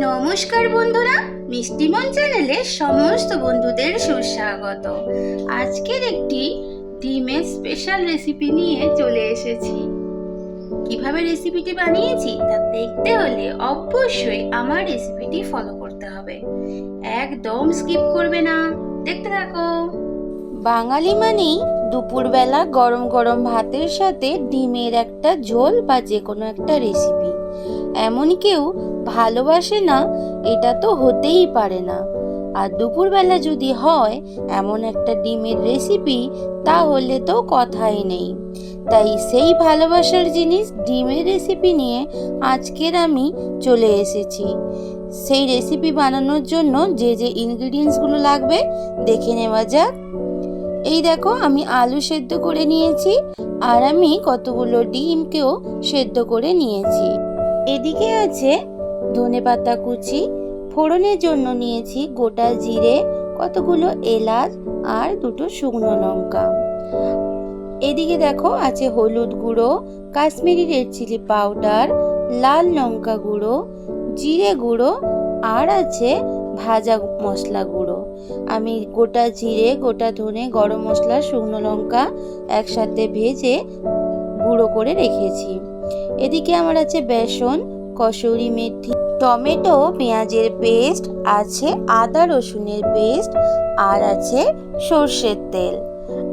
নমস্কার বন্ধুরা মিষ্টিমন চ্যানেলে সমস্ত বন্ধুদের সুস্বাগত। আজকের একটি ডিমের স্পেশাল রেসিপি নিয়ে চলে এসেছি। কীভাবে রেসিপিটি বানিয়েছি তা দেখতে হলে অবশ্যই আমার রেসিপিটি ফলো করতে হবে। একদম স্কিপ করবে না। দেখতে থাকো। বাঙালি মানেই দুপুরবেলা গরম গরম ভাতের সাথে ডিমের একটা ঝোল বা যে কোনো একটা রেসিপি এমন কেউ ভালোবাসে না, এটা তো হতেই পারে না। আর দুপুরবেলা যদি হয় এমন একটা ডিমের রেসিপি তাহলে তো কথাই নেই। তাই সেই ভালোবাসার জিনিস ডিমের রেসিপি নিয়ে আজকের আমি চলে এসেছি। সেই রেসিপি বানানোর জন্য যে যে ইনগ্রিডিয়েন্টসগুলো লাগবে, দেখে নেওয়া যাক। এই দেখো, আমি আলু সেদ্ধ করে নিয়েছি, আর আমি কতগুলো ডিমকেও সেদ্ধ করে নিয়েছি। এদিকে আছে ধনে পাতা কুচি। ফোড়নের জন্য নিয়েছি গোটা জিরে, কতগুলো এলাচ আর দুটো শুকনো লঙ্কা। এদিকে দেখো আছে হলুদ গুঁড়ো, কাশ্মীরি রেড চিলি পাউডার, লাল লঙ্কা গুঁড়ো, জিরে গুঁড়ো আর আছে ভাজা মশলা গুঁড়ো। আমি গোটা জিরে, গোটা ধনে, গরম মশলা, শুকনো লঙ্কা একসাথে ভেজে গুঁড়ো করে রেখেছি। এদিকে আমার আছে বেসন, কসুরি মেথি, টমেটো, পেঁয়াজের পেস্ট, আছে আদা রসুনের পেস্ট আর আছে সর্ষের তেল।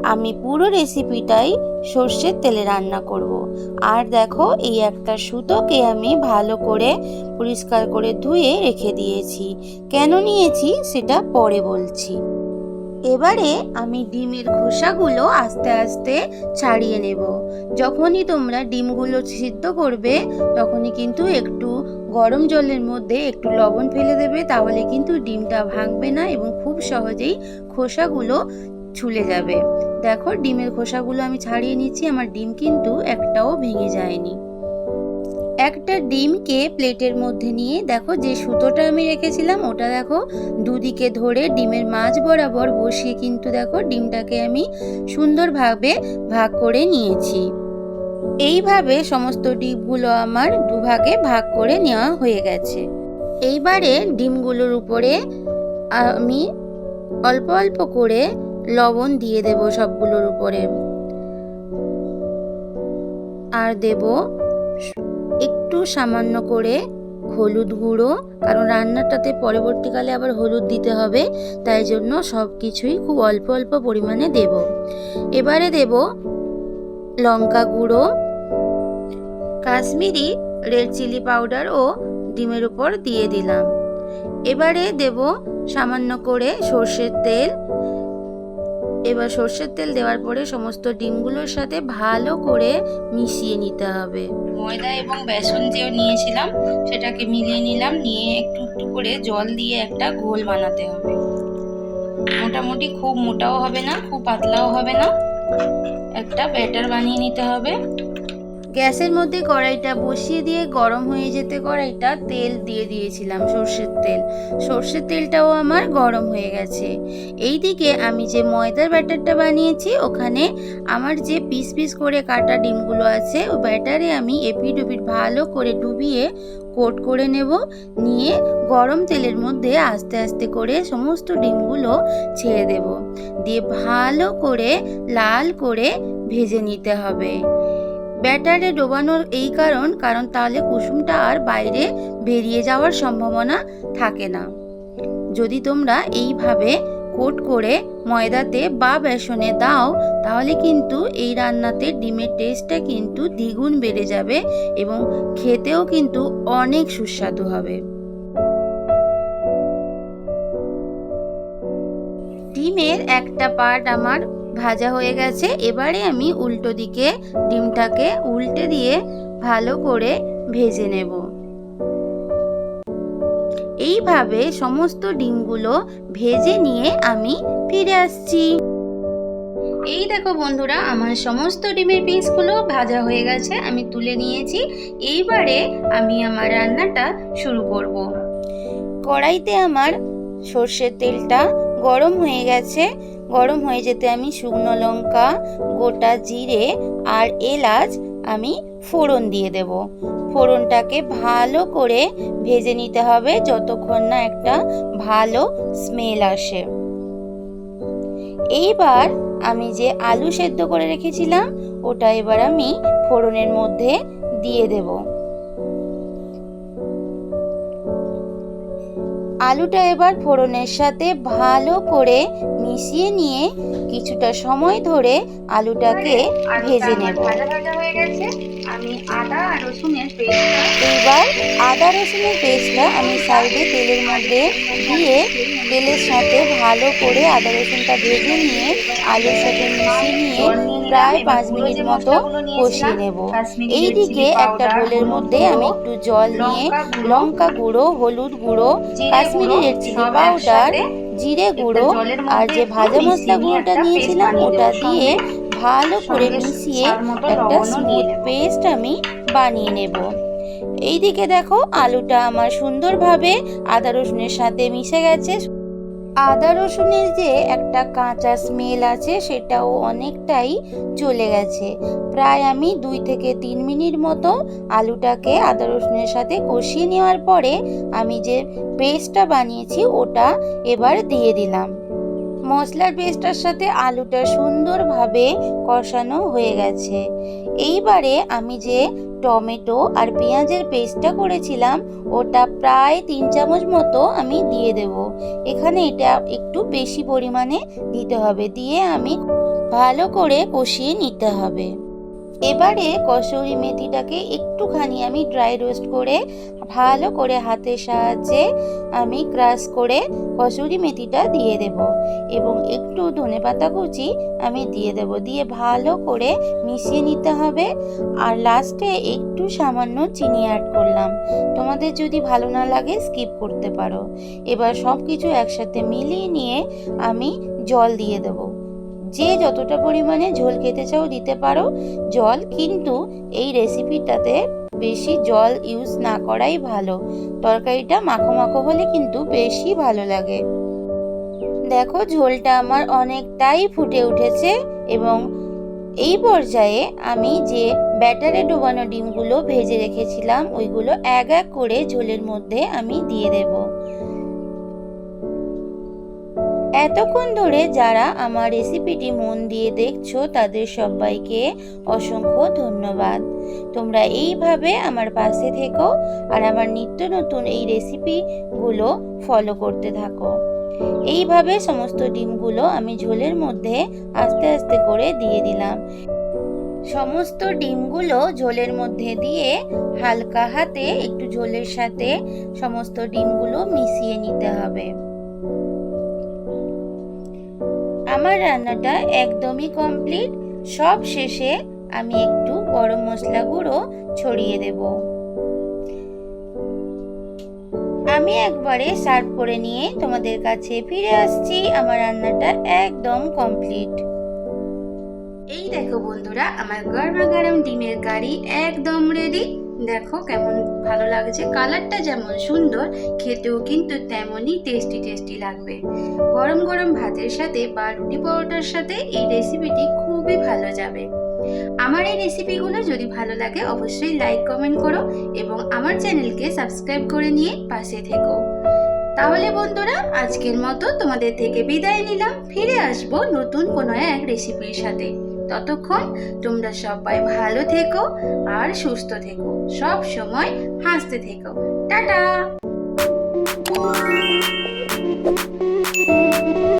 আমি পুরো রেসিপিটাই সর্ষের তেলে রান্না করব। আর দেখো, এই একটা সুতোকে আমি ভালো করে পরিষ্কার করে ধুয়ে রেখে দিয়েছি। কেন নিয়েছি সেটা পরে বলছি। এবারে আমি ডিমের খোসাগুলো আস্তে আস্তে ছাড়িয়ে নেব। যখনই তোমরা ডিমগুলো সিদ্ধ করবে, তখনই কিন্তু একটু গরম জলের মধ্যে একটু লবণ ফেলে দেবে, তাহলে কিন্তু ডিমটা ভাঙবে না এবং খুব সহজেই খোসাগুলো ছুলে যাবে। দেখো, ডিমের খোসাগুলো আমি ছাড়িয়ে নিচ্ছি, আমার ডিম কিন্তু একটাও ভেঙে যায়নি। একটা ডিমকে প্লেটের মধ্যে নিয়ে দেখো যে সুতোটা আমি রেখেছিলাম, ওটা দেখো দুদিকে ধরে ডিমের মাঝ বরাবর বসিয়ে কিন্তু দেখো ডিমটাকে আমি সুন্দরভাবে ভাগ করে নিয়েছি। এইভাবে সমস্ত ডিমগুলো আমার দুভাগে ভাগ করে নেওয়া হয়ে গেছে। এইবারে ডিমগুলোর উপরে আমি অল্প অল্প করে লবণ দিয়ে দেব সবগুলোর উপরে। আর দেব একটু সামান্য করে হলুদ গুঁড়ো, কারণ রান্নাটাতে পরবর্তীকালে আবার হলুদ দিতে হবে, তাই জন্য সব কিছুই খুব অল্প অল্প পরিমাণে দেব। এবারে দেব লঙ্কা গুঁড়ো, কাশ্মীরি রেড চিলি পাউডার ও ডিমের উপর দিয়ে দিলাম। এবারে দেব সামান্য করে সর্ষের তেল এবার সর্ষের তেল দেওয়ার পরে সমস্ত ডিমগুলোর সাথে ভালো করে মিশিয়ে নিতে হবে। ময়দা এবং বেসন যে নিয়েছিলাম, সেটাকে মিলিয়ে নিলাম, নিয়ে একটু একটু করে জল দিয়ে একটা ঘোল বানাতে হবে। মোটামুটি খুব মোটাও হবে না, খুব পাতলাও হবে না। একটা ব্যাটার বানিয়ে নিতে হবে। গ্যাসের মধ্যে কড়াইটা বসিয়ে দিয়ে গরম হয়ে যেতে কড়াইটা তেল দিয়ে দিয়েছিলাম সর্ষের তেল। সর্ষের তেলটাও আমার গরম হয়ে গেছে। এই দিকে আমি যে ময়দার ব্যাটারটা বানিয়েছি, ওখানে আমার যে পিস পিস করে কাটা ডিমগুলো আছে ও ব্যাটারে আমি এপিট ভালো করে ডুবিয়ে কোট করে নেব। নিয়ে গরম তেলের মধ্যে আস্তে আস্তে করে সমস্ত ডিমগুলো ছেড়ে দেব। দিয়ে ভালো করে লাল করে ভেজে নিতে হবে। ব্যাটারে ডোবানোর এই কারণ কারণ তাহলে কুসুমটা আর বাইরে বেরিয়ে যাওয়ার সম্ভাবনা থাকে না। যদি তোমরা এইভাবে কোট করে ময়দাতে বা বেসনে দাও, তাহলে কিন্তু এই রান্নাতে ডিমের টেস্টটা কিন্তু দ্বিগুণ বেড়ে যাবে এবং খেতেও কিন্তু অনেক সুস্বাদু হবে। ডিমের একটা পার্ট আমার ভাজা হয়ে গেছে। এবারে আমি উল্টো দিকে ডিমটাকে উল্টে দিয়ে ভালো করে ভেজে নেব। এইভাবে সমস্ত ডিমগুলো ভেজে নিয়ে আমি ফিরে আসছি। এই দেখো বন্ধুরা, আমার সমস্ত ডিমের পিসগুলো ভাজা হয়ে গেছে, আমি তুলে নিয়েছি। এইবারে আমি আমার রান্নাটা শুরু করব। কড়াইতে আমার সর্ষের তেলটা গরম হয়ে গেছে। গরম হয়ে যেতে আমি শুকনো লঙ্কা, গোটা জিরে আর এলাচ আমি ফোড়ন দিয়ে দেব। ফোড়নটাকে ভালো করে ভেজে নিতে হবে যতক্ষণ না একটা ভালো স্মেল আসে। এইবার আমি যে আলু সেদ্ধ করে রেখেছিলাম, ওটা এবার আমি ফোড়নের মধ্যে দিয়ে দেব। আলুটা এবার ফোড়নের সাথে ভালো করে মিশিয়ে নিয়ে কিছুটা সময় ধরে আলুটাকে ভেজে নেব। এবার আদা রসুনের পেস্টটা আমি সাইডে তেলের মধ্যে দিয়ে তেলের সাথে ভালো করে আদা রসুনটা ভেজে নিয়ে আলুর সাথে মিশিয়ে নিয়ে প্রায় পাঁচ মিনিট মতো কষিয়ে নেব। এইদিকে একটা বোলের মধ্যে আমি একটু জল নিয়ে লঙ্কা গুঁড়ো, হলুদ গুঁড়ো, কাশ্মীরি রেড চিলি পাউডার জিরে গুঁড়ো আর যে ভাজা মশলা গুঁড়োটা নিয়েছিলাম ওটা দিয়ে ভালো করে মিশিয়ে একটা স্মুথ পেস্ট আমি বানিয়ে নেব। এইদিকে দেখো আলুটা আমার সুন্দরভাবে আদা রসুনের সাথে মিশে গেছে। আদা রসুনের যে একটা কাঁচা স্মেল আছে, সেটাও অনেকটাই চলে গেছে। প্রায় আমি দুই থেকে তিন মিনিট মতো আলুটাকে আদা রসুনের সাথে কষিয়ে নেওয়ার পরে আমি যে পেস্টটা বানিয়েছি, ওটা এবার দিয়ে দিলাম। মশলার পেস্টটার সাথে আলুটা সুন্দরভাবে কষানো হয়ে গেছে। এইবারে আমি যে টমেটো আর পেঁয়াজের পেস্টটা করেছিলাম, ওটা প্রায় তিন চামচ মতো আমি দিয়ে দেব। এখানে এটা একটু বেশি পরিমাণে দিতে হবে, দিয়ে আমি ভালো করে কষিয়ে নিতে হবে। এবারে কসুরি মেথিটাকে একটুখানি আমি ড্রাই রোস্ট করে, ভালো করে হাতের সাহায্যে আমি ক্রাশ করে কসুরি মেথিটা দিয়ে দেব। এবং একটু ধনেপাতা কুচি আমি দিয়ে দেব। দিয়ে ভালো করে মিশিয়ে নিতে হবে। আর লাস্টে একটু সামান্য চিনি অ্যাড করলাম। তোমাদের যদি ভালো না লাগে স্কিপ করতে পারো। এবার সব কিছু একসাথে মিলিয়ে নিয়ে আমি জল দিয়ে দেবো। যে যতটা পরিমাণে ঝোল খেতে চাও দিতে পারো। জল কিন্তু এই রেসিপিটাতে বেশি জল ইউজ না করাই ভালো। তরকারিটা মাখো মাখো হলে কিন্তু বেশি ভালো লাগে। দেখো ঝোলটা আমার অনেকটাই ফুটে উঠেছে এবং এই পর্যায়ে আমি যে ব্যাটারে ডোবানো ডিমগুলো ভেজে রেখেছিলাম, ওইগুলো এক এক করে ঝোলের মধ্যে আমি দিয়ে দেব। এতক্ষণ ধরে যারা আমার রেসিপিটি মন দিয়ে দেখছ, তাদের সবাইকে অসংখ্য ধন্যবাদ। তোমরা এইভাবে আমার পাশে থেকো আর আমার নিত্য নতুন এই রেসিপিগুলো ফলো করতে থাকো। এইভাবে সমস্ত ডিমগুলো আমি ঝোলের মধ্যে আস্তে আস্তে করে দিয়ে দিলাম। সমস্ত ডিমগুলো ঝোলের মধ্যে দিয়ে হালকা হাতে একটু ঝোলের সাথে সমস্ত ডিমগুলো মিশিয়ে নিতে হবে। আমার রান্নাটা একদমই কমপ্লিট সব শেষে আমি একটু গরম মশলা গুঁড়ো ছড়িয়ে দেব। আমি একবারে সার্ভ করে নিয়ে তোমাদের কাছে ফিরে আসছি। আমার রান্নাটা একদম কমপ্লিট এই দেখো বন্ধুরা, আমার গরমা গরম ডিমের কারি একদম রেডি দেখো কেমন ভালো লাগছে। কালারটা যেমন সুন্দর, খেতেও কিন্তু তেমনই টেস্টি টেস্টি লাগবে। গরম গরম ভাতের সাথে বা রুটি পরোটার সাথে এই রেসিপিটি খুবই ভালো যাবে। আমার এই রেসিপিগুলো যদি ভালো লাগে, অবশ্যই লাইক কমেন্ট করো এবং আমার চ্যানেলকে সাবস্ক্রাইব করে নিয়ে পাশে থেকো। তাহলে বন্ধুরা, আজকের মতো তোমাদের থেকে বিদায় নিলাম। ফিরে আসব নতুন কোনো এক রেসিপির সাথে। ততক্ষণ তোমরা সবাই ভালো থেকো আর সুস্থ থেকো। সব সময় হাসতে থেকো। টাটা!